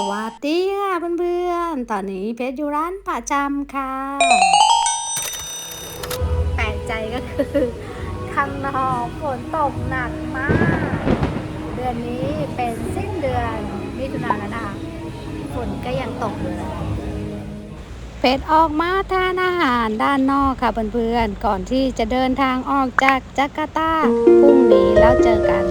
สวัสดีค่ะเพื่อนๆ ตอนนี้เพชรอยู่ร้านประจำค่ะ แปลกใจก็คือข้างนอกฝนตกหนักมาก เดือนนี้เป็นสิ้นเดือนมิถุนายนแล้วนะฝนก็ยังตกอยู่เลยเพชรออกมาทานอาหารด้านนอกค่ะเพื่อนๆ ก่อนที่จะเดินทางออกจากจาการ์ตาพรุ่งนี้แล้วเจอกัน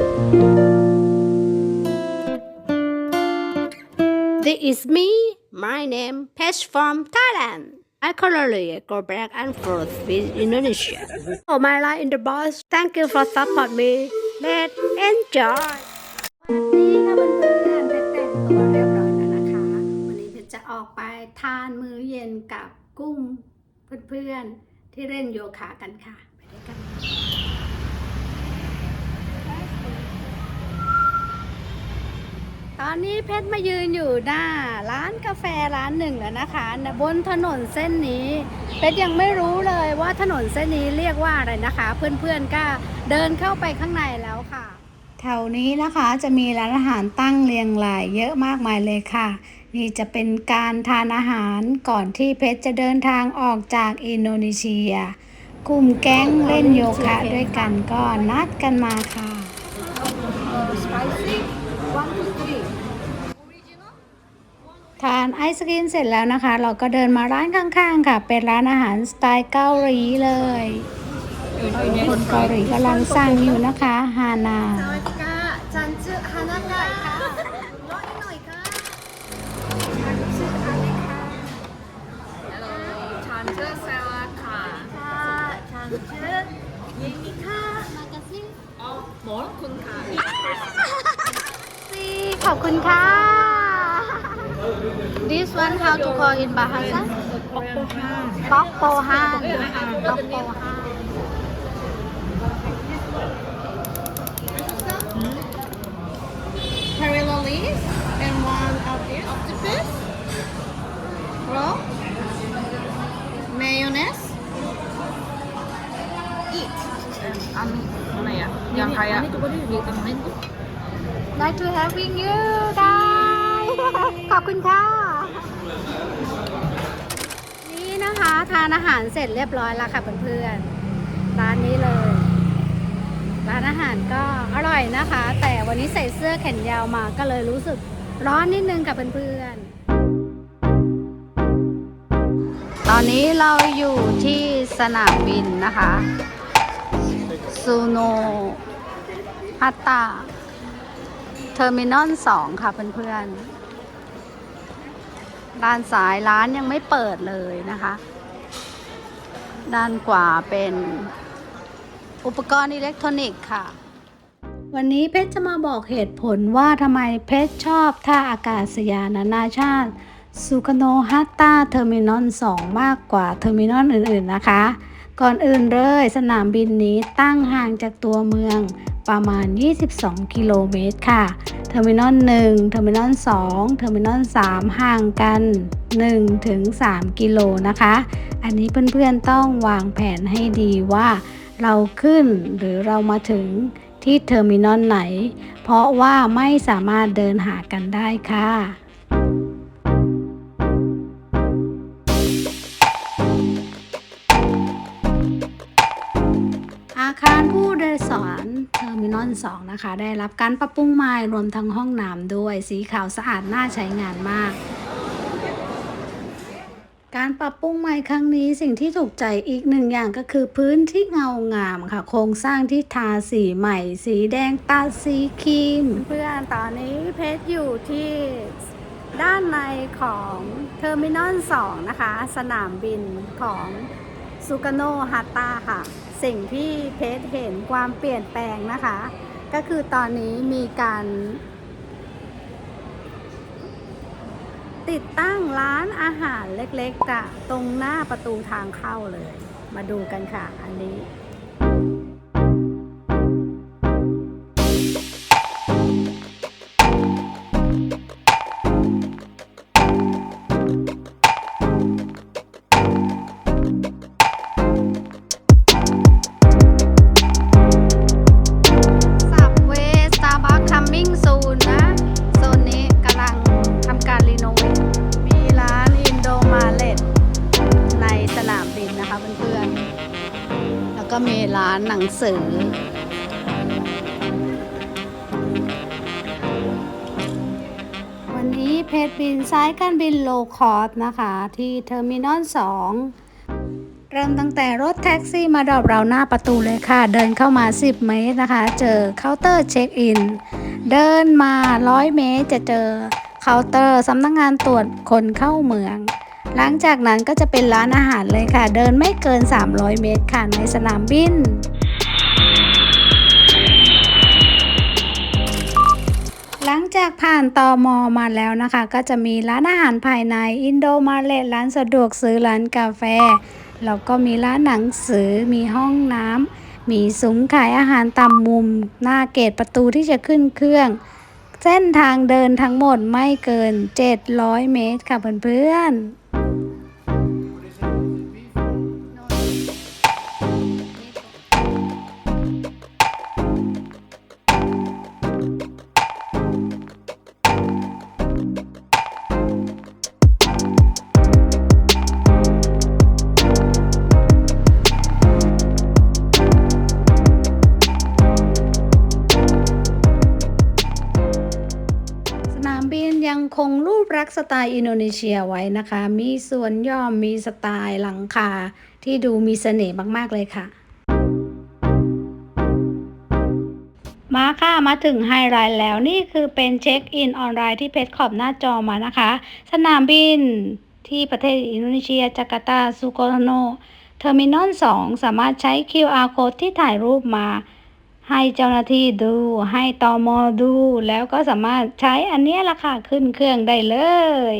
This is me. My name Pesh from Thailand. I currently go back and forth with Indonesia. Oh, my life in the bus. Thank you for support me. Let's enjoy. นนี้ค่ะเพื่อนๆเพชรแต่งตัวเรียบร้อยแล้วนะคะ วันนี้เพชรจะออกไปทานมื้อเย็นกับกุ้งเพื่อนๆที่เล่นโยคะกันค่ะ ไปด้วยกัน ตอนนี้เพชรมายืนอยู่หน้า ร้านกาแฟร้านหนึ่งแล้วนะคะบนถนนเส้นนี้ เพชรยังไม่รู้เลยว่าถนนเส้นนี้เรียกว่าอะไรนะคะ เพื่อนๆก็เดินเข้าไปข้างในแล้วค่ะ แถวนี้นะคะจะมีร้านอาหารตั้งเรียงรายเยอะมากมายเลยค่ะ นี่จะเป็นการทานอาหารก่อนที่เพชรจะเดินทางออกจากอินโดนีเซีย กลุ่มแก๊งเล่นโยคะด้วยกันก็นัดกันมาค่ะ ทานไอศกรีมเสร็จแล้วนะคะ เราก็เดินมาร้านข้างๆ ค่ะ เป็นร้านอาหารสไตล์เกาหลีเลยคนเกาหลีกำลังสั่งอยู่นะคะฮานา in Bahasa ป๊อกโปฮานป๊อกโปฮาน Parallelis and one of the octopus roll mayonnaise eat อันอะไรอะยังใครอะ Nice to having you ได้ขอบคุณค่ะ นะคะทานอาหารเสร็จเรียบร้อยแล้วค่ะเพื่อนๆร้านนี้เลย ร้านอาหารก็อร่อยนะคะ แต่วันนี้ใส่เสื้อแขนยาวมาก็เลยรู้สึกร้อนนิดนึงค่ะเพื่อนๆตอนนี้เราอยู่ที่สนามบินนะคะซูโนฮัตตาเทอร์มินอลสองค่ะเพื่อนๆ ด้านซ้ายร้านยังไม่เปิดเลยนะคะ ด้านขวาเป็นอุปกรณ์อิเล็กทรอนิกส์ค่ะ วันนี้เพชรจะมาบอกเหตุผลว่าทำไมเพชรชอบท่าอากาศยานนานาชาติสุคโนฮัตตาเทอร์มินอล2มากกว่าเทอร์มินอลอื่นๆนะคะ ก่อนอื่นเลยสนามบินนี้ตั้งห่างจากตัวเมือง ประมาณ 22 กิโลเมตรค่ะ เทอร์มินอล1เทอร์มินอล2เทอร์มินอล3ห่างกัน1ถึง3กิโลนะคะ อันนี้เพื่อนๆต้องวางแผนให้ดีว่าเราขึ้นหรือเรามาถึงที่เทอร์มินอลไหน เพราะว่าไม่สามารถเดินหากันได้ค่ะอาคารผู้โดยสาร มินอล2นะคะ ได้รับการปรับปรุงใหม่รวมทั้งห้องน้ำด้วย สีขาวสะอาดน่าใช้งานมากการปรับปรุงใหม่ครั้งนี้สิ่งที่ถูกใจอีกหนึ่งอย่างก็คือพื้นที่เงางามค่ะ โครงสร้างที่ทาสีใหม่ สีแดงตัดสีครีม เพื่อนตอนนี้เพชรอยู่ที่ด้านในของเทอร์มินอล 2 นะคะ สนามบินของซูกาโนฮัตตาค่ะ สิ่งที่เพจเห็นความเปลี่ยนแปลงนะคะ ก็คือตอนนี้มีการ ติดตั้งร้านอาหารเล็กๆจะตรงหน้าประตูทางเข้าเลย มาดูกันค่ะ อันนี้านหนังสือ วันนี้เพจบินสายการบินโลคอสนะคะ ที่เทอร์มินอล2เริ่มตั้งแต่รถแท็กซี่มาดรอปเราหน้าประตูเลยค่ะ เดินเข้ามา 10 เมตรนะคะ เจอเคาน์เตอร์เช็คอิน เดินมา 100 เมตรจะเจอเคาน์เตอร์สำนักงงานตรวจคนเข้าเมือง หลังจากนั้นก็จะเป็นร้านอาหารเลยค่ะ เดินไม่เกิน 300 เมตรค่ะในสนามบินหลังจากผ่านตอมอมาแล้วนะคะ ก็จะมีร้านอาหารภายในอินโดมาเลร้านสะดวกซื้อร้านกาแฟ แล้วก็มีร้านหนังสือมีห้องน้ำมีซุ้มขายอาหารตามมุม หน้าเกตประตูที่จะขึ้นเครื่อง เส้นทางเดินทั้งหมดไม่เกิน 700 เมตรค่ะเพื่อนๆ คงรูปรักษ์สไตล์อินโดนีเซียไว้นะคะ มีส่วนย่อมมีสไตล์หลังคาที่ดูมีเสน่ห์มาก ๆ เลยค่ะมาค่ะ มาถึงไฮไลท์แล้วนี่คือเป็นเช็คอินออนไลน์ที่เพจขอบหน้าจอมานะคะ สนามบินที่ประเทศอินโดนีเซีย จาการ์ตา สุโกโนเทอร์มินอล 2 สามารถใช้ QR code ที่ถ่ายรูปมา ให้เจ้าหน้าที่ดู ให้ตอมอดู แล้วก็สามารถใช้อันนี้ยราคาขึ้นเครื่องได้เลย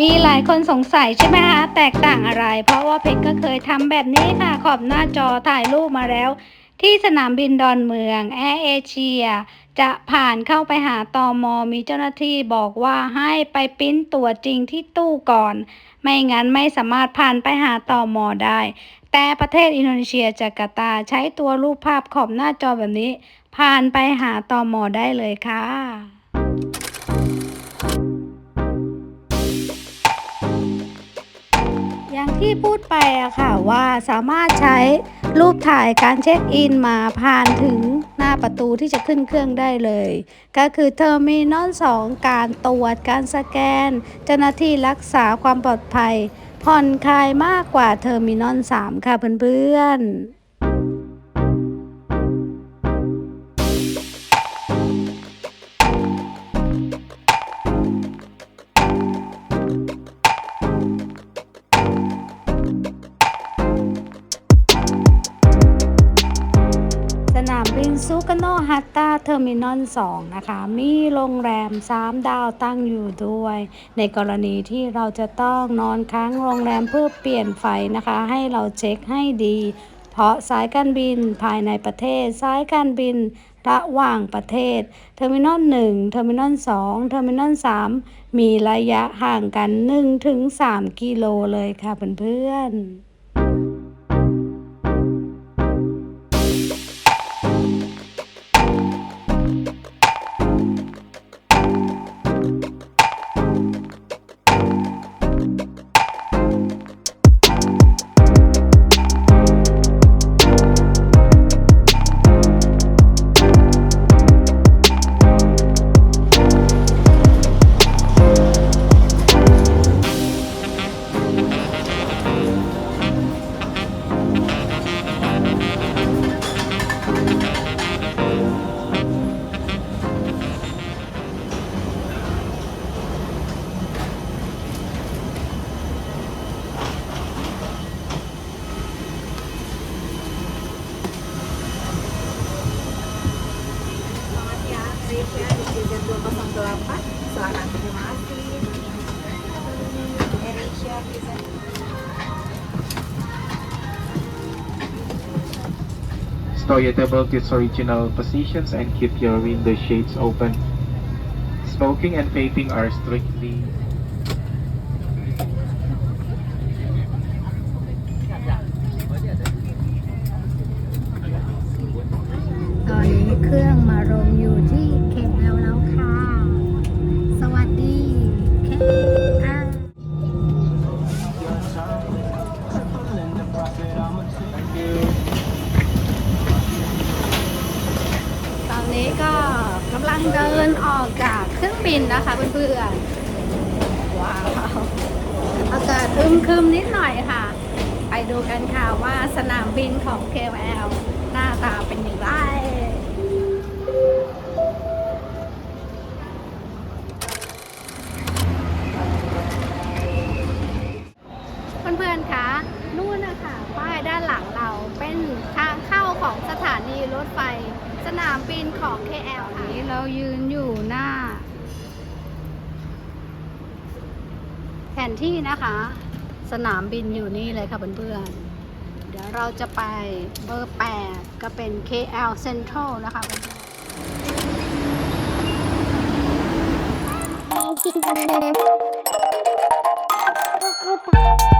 มีหลายคนสงสัยใช่ไหมคะแตกต่างอะไร เพราะว่าเพชรก็เคยทำแบบนี้ค่ะ ขอบหน้าจอถ่ายรูปมาแล้ว ที่สนามบินดอนเมืองแอร์เอเชียจะผ่านเข้าไปหาตอมอมีเจ้าหน้าที่บอกว่าให้ไปปริ้นตั๋วจริงที่ตู้ก่อน ไม่งั้นไม่สามารถผ่านไปหาตอมอได้ แต่ประเทศอินโดนีเซียจาการ์ตาใช้ตัวรูปภาพขอบหน้าจอแบบนี้ ผ่านไปหาตอมอได้เลยค่ะอย่างที่พูดไปอะค่ะว่าสามารถใช้รูปถ่ายการเช็คอินมาผ่านถึงหน้าประตูที่จะขึ้นเครื่องได้เลย ก็คือเทอร์มินอล2การตรวจการสแกน เจ้าหน้าที่รักษาความปลอดภัย ผ่อนคลายมากกว่าเทอร์มินอล3ค่ะเพื่อนๆ ร์มินอล2นะคะ มีโรงแรม 3 ดาวตั้งอยู่ด้วย ในกรณีที่เราจะต้องนอนค้างโรงแรมเพื่อเปลี่ยนไฟนะคะ ให้เราเช็คให้ดี เพราะสายการบินภายในประเทศ สายการบินระหว่างประเทศ เทอร์มินอล1เทอร์มินอล2เทอร์มินอล3มีระยะห่างกัน 1-3 กิโลเลยค่ะเพื่อนๆ Store your table to its original positions and keep your window shades open. Smoking and vaping are strictly ำลังเดินออกจากเครื่องบินนะคะเพื่อนๆ ว้าว อากาศอึมครึมนิดหน่อยค่ะ ไปดูกันค่ะว่าสนามบินของ KL หน้าตาเป็นอย่างไร ที่นะคะ สนามบินอยู่นี่เลยค่ะเพื่อนๆ เดี๋ยวเราจะไปเบอร์ 8 ก็เป็น KL Central นะคะเพื่อนๆ